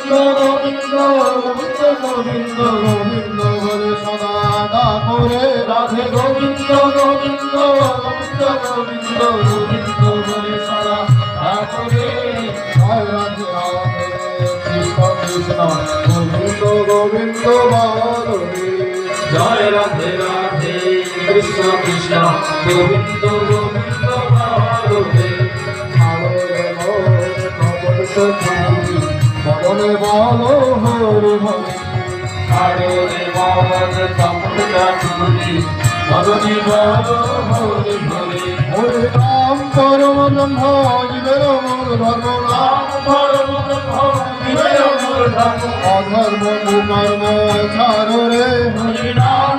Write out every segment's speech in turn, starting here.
গোবিন্দ গোবিন্দ গোবিন্দ গোবিন্দ গোবিন্দ বলে সদাদা করে রাধে গোবিন্দ গোবিন্দ গোবিন্দ গোবিন্দ গোবিন্দ বলে সদাদা করে রাধে রাধে কৃষ্ণ কৃষ্ণ গোবিন্দ গোবিন্দ বলে জয় রাধে রাধে কৃষ্ণ কৃষ্ণ গোবিন্দ গোবিন্দ হরে বল হরে হরে। হরে বল তপটা গুলি হরে বল হরে হরে। হরে রাম পরম ব্রহ্ম জীবের মূল ধর্ম। রাম পরম ব্রহ্ম জীবের মূল ধর্ম। অধর্ম কুমর্ম ছাড় রে। হরে রাম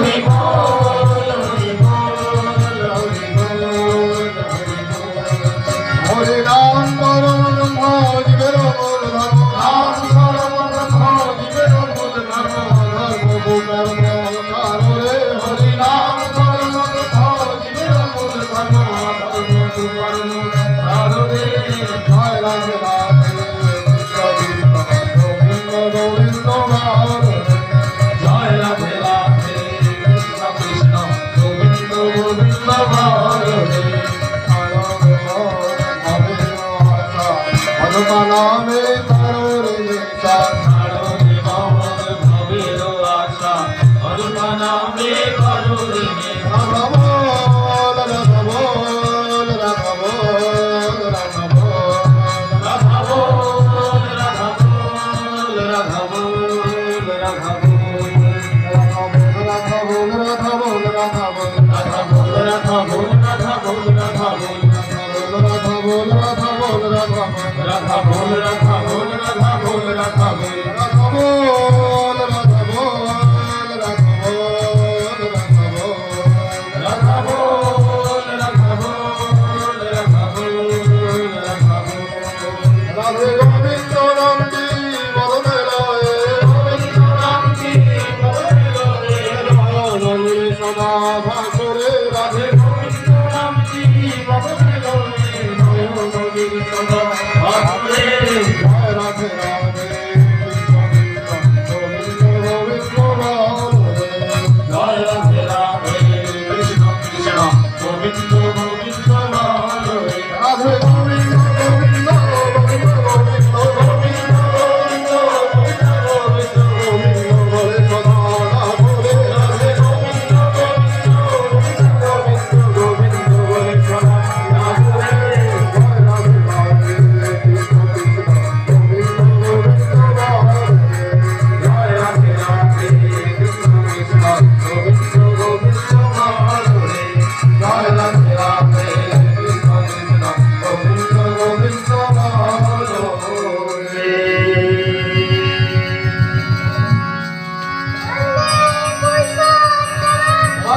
me. Baba.